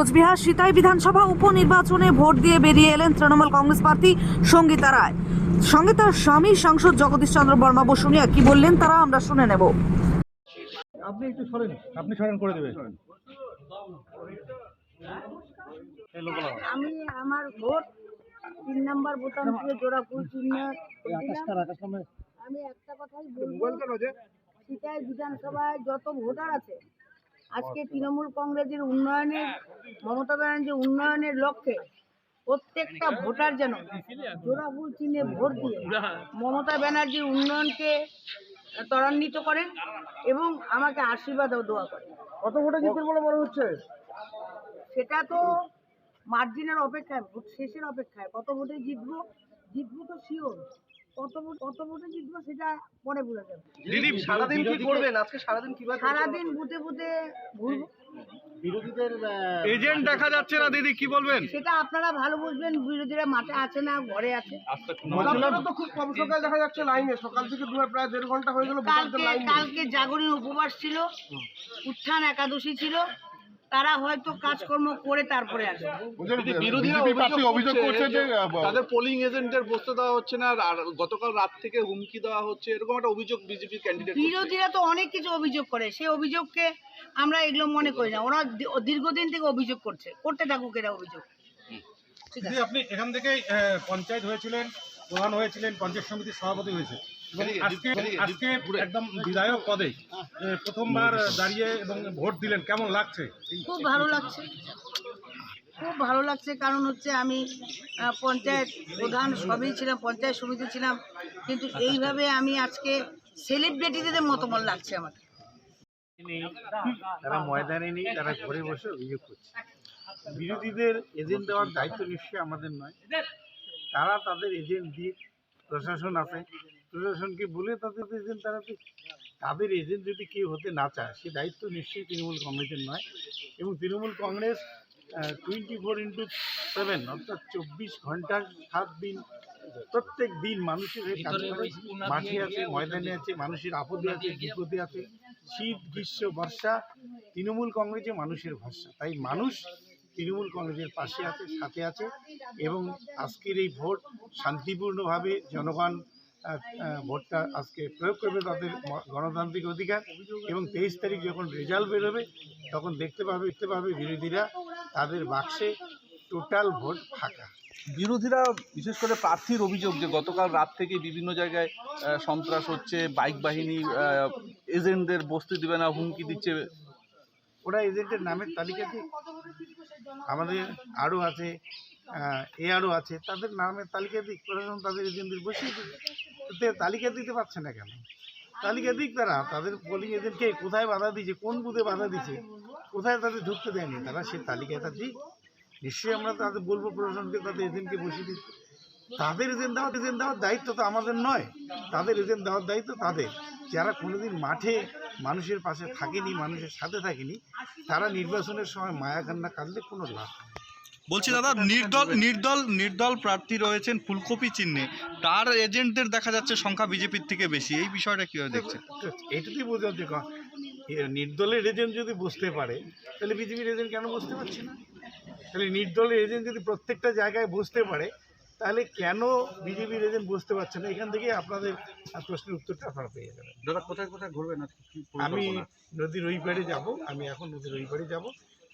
কোচবিহার সিতাই বিধানসভা উপনির্বাচনে ভোট দিয়ে বেরিয়ে এলেন তৃণমূল কংগ্রেস প্রার্থী সঙ্গীতা রায়। সঙ্গে তার স্বামী সাংসদ জগদীশ চন্দ্র বর্মা বসুনিয়া কি বললেন তারা আমরা শুনে নেব। আপনি একটু সরেন আপনি সরেন করে দেবেন। আমি আমার ভোট তিন নাম্বার বোতাম দিয়ে জোড়াফুল চিহ্ন আমি একটা কথাই বলব বিধানসভায় যত ভোটার আছে আজকে তৃণমূল কংগ্রেসের উন্নয়নের মমতা ব্যানার্জির উন্নয়নের লক্ষ্যে প্রত্যেকটা ভোটার যেন জোড়াফুল চিহ্নে ভোট দিয়ে মমতা ব্যানার্জির উন্নয়নকে ত্বরান্বিত করেন এবং আমাকে আশীর্বাদ ও দোয়া করেন কত ভোটে জিতবেন বলে মনে হচ্ছে? সেটা তো মার্জিনের অপেক্ষায় ভোট শেষের অপেক্ষায়। কত ভোটে জিতবো? জিতবো তো শিওর কত ভোট কত ভোটে জিতবো সেটা পরে বোঝা যাবে। দিদি সারাদিন কি করবেন আজকে সারাদিন কীভাবে সারাদিন বুথে বুথে ঘুরবো। বিরোধীদের এজেন্ট দেখা যাচ্ছে না দিদি কি বলবেন? সেটা আপনারা ভালো বুঝবেন বিরোধীরা মাঠে আছে না ঘরে আছে। তো খুব কম সকাল দেখা যাচ্ছে লাইনে সকাল থেকে প্রায় দেড় ঘণ্টা হয়ে গেল কালকে কালকে জাগরণের উপবাস ছিল উত্থান একাদশী ছিল তারা হয়তো কাজকর্ম করে তারপরে আসবে। বিরোধীরা অভিযোগ করছে যে তাদের পোলিং এজেন্টের বসতে দেওয়া হচ্ছে না আর গতকাল রাত থেকে হুমকি দেওয়া হচ্ছে এরকম একটা অভিযোগ বিজেপি ক্যান্ডিডেট বিরোধীরা তো অনেক কিছু অভিযোগ করে সেই অভিযোগকে আমরা এগুলো মনে করি না। ওরা দীর্ঘদিন থেকে অভিযোগ করছে করতে থাকুক এরা অভিযোগ। ঠিক আছে দিদি আপনি এখান থেকেই আহ, পঞ্চায়েত হয়েছিলেন প্রধান হয়েছিলেন পঞ্চায়েত সমিতির সভাপতি হয়েছে এবং এদিকে, আজকে আজকে একদম বিধায়ক পদে প্রথমবার দাঁড়িয়ে এবং ভোট দিলেন। কেমন লাগছে? খুব ভালো লাগছে। খুব ভালো লাগছে কারণ হচ্ছে আমি পঞ্চায়েত প্রধান সবই ছিলাম পঞ্চায়েত সমিতি ছিলাম কিন্তু এইভাবে আমি আজকে সেলিব্রিটিদের মতো মনে লাগছে আমার। তারা ময়দানে নেই তারা ঘরে বসে অভিযোগ করছে। বিরোধীদের এজেন্ট দেওয়ার দায়িত্ব নিশ্চয়ই আমাদের নয়। তারা তাদের এজেন্ট দিয়ে প্রশাসন আছে। প্রশাসনকে বলে তাদের এজেন্ট তারা তাদের এজেন্ট যদি কেউ হতে না চায় সে দায়িত্ব নিশ্চয়ই তৃণমূল কংগ্রেসের নয়। এবং Trinamool Congress twenty four into seven অর্থাৎ চব্বিশ ঘণ্টা সাত দিন প্রত্যেক দিন মানুষের মাঠে আছে ময়দানে আছে মানুষের আপদে আছে বিপদে আছে। শীত গ্রীষ্ম বর্ষা তৃণমূল কংগ্রেসে মানুষের ভরসা। তাই মানুষ তৃণমূল কংগ্রেসের পাশে আছে সাথে আছে। এবং আজকের এই ভোট শান্তিপূর্ণভাবে জনগণ ভোটটা আজকে প্রয়োগ করবে তাদের গণতান্ত্রিক অধিকার এবং তেইশ তারিখ যখন রেজাল্ট বেরোবে তখন দেখতে পাবে দেখতে পাবে বিরোধীরা তাদের বাক্সে টোটাল ভোট ফাঁকা। বিরোধীরা বিশেষ করে প্রার্থীর অভিযোগ যে গতকাল রাত থেকে বিভিন্ন জায়গায় সন্ত্রাস হচ্ছে বাইক বাহিনী এজেন্টদের বসতে দিবে না হুমকি দিচ্ছে। ওরা এজেন্টের নামের তালিকাতে আমাদের আরও আছে আহ, এ আরও আছে। তাদের নামের তালিকা দিক প্রশাসন তাদের এজেন্টদের বসিয়ে তো তালিকা দিতে পারছে না কেন? তালিকা দিক তারা তাদের পোলিং এজেন্টকে কোথায় বাধা দিয়েছে কোন বুথে বাধা দিয়েছে কোথায় তাদের ঢুকতে দেয়নি তারা সেই তালিকাটা দিক। নিশ্চয়ই আমরা তাদের বলব প্রশাসনকে তাদের এজেন্টকে বসিয়ে দিতে তাদের এজেন্ট দেওয়ার এজেন্ট দেওয়ার দায়িত্ব তো আমাদের নয়। তাদের এজেন্ট দেওয়ার দায়িত্ব তাদের। যারা কোনোদিন মাঠে মানুষের পাশে থাকেনি মানুষের সাথে থাকেনি তারা নির্বাচনের সময় মায়া কান্না কাঁদলে কোনো লাভ নেই। বলছি দাদা নির্দল নির্দল নির্দল প্রার্থী রয়েছেন ফুলকপি চিহ্নে। তার এজেন্টদের দেখা যাচ্ছে সংখ্যা বিজেপির থেকে বেশি। এই বিষয়টা কীভাবে দেখছেন? তো এইটুকুই বোঝা হচ্ছে নির্দলের এজেন্ট যদি বুঝতে পারে তাহলে বিজেপির এজেন্ট কেন বুঝতে পারছে না? তাহলে নির্দলের এজেন্ট যদি প্রত্যেকটা জায়গায় বুঝতে পারে তাহলে কেন বিজেপির এজেন্ট বুঝতে পারছে না? এখান থেকে আপনাদের প্রশ্নের উত্তরটা আপনারা পেয়ে যাবেন। দাদা কোথায় কোথায় ঘুরবেন আমি নদীর ওই পাড়ে যাব আমি এখন নদীর ওই পাড়ে যাব।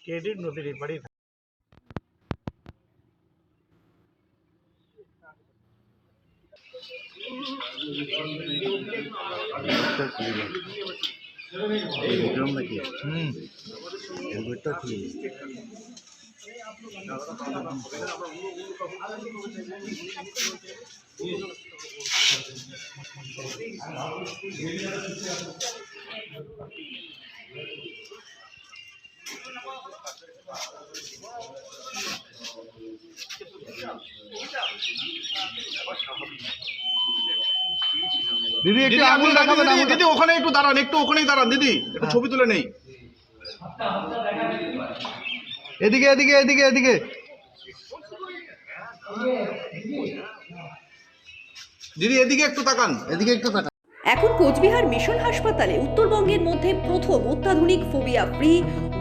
ক্রেডিট নদীর এই পাড়েই থাকব। দিদি একটু আঙুল দেখাবেন দিদি দিদি ওখানে একটু দাঁড়ান একটু ওখানেই দাঁড়ান দিদি একটু ছবি তুলে নেই। এদিকে এদিকে এদিকে এদিকে। দিদি এদিকে একটু তাকান এদিকে একটু তাকান। এখন কোচবিহার মিশন হাসপাতালে উত্তরবঙ্গের মধ্যে প্রথম অত্যাধুনিক phobia free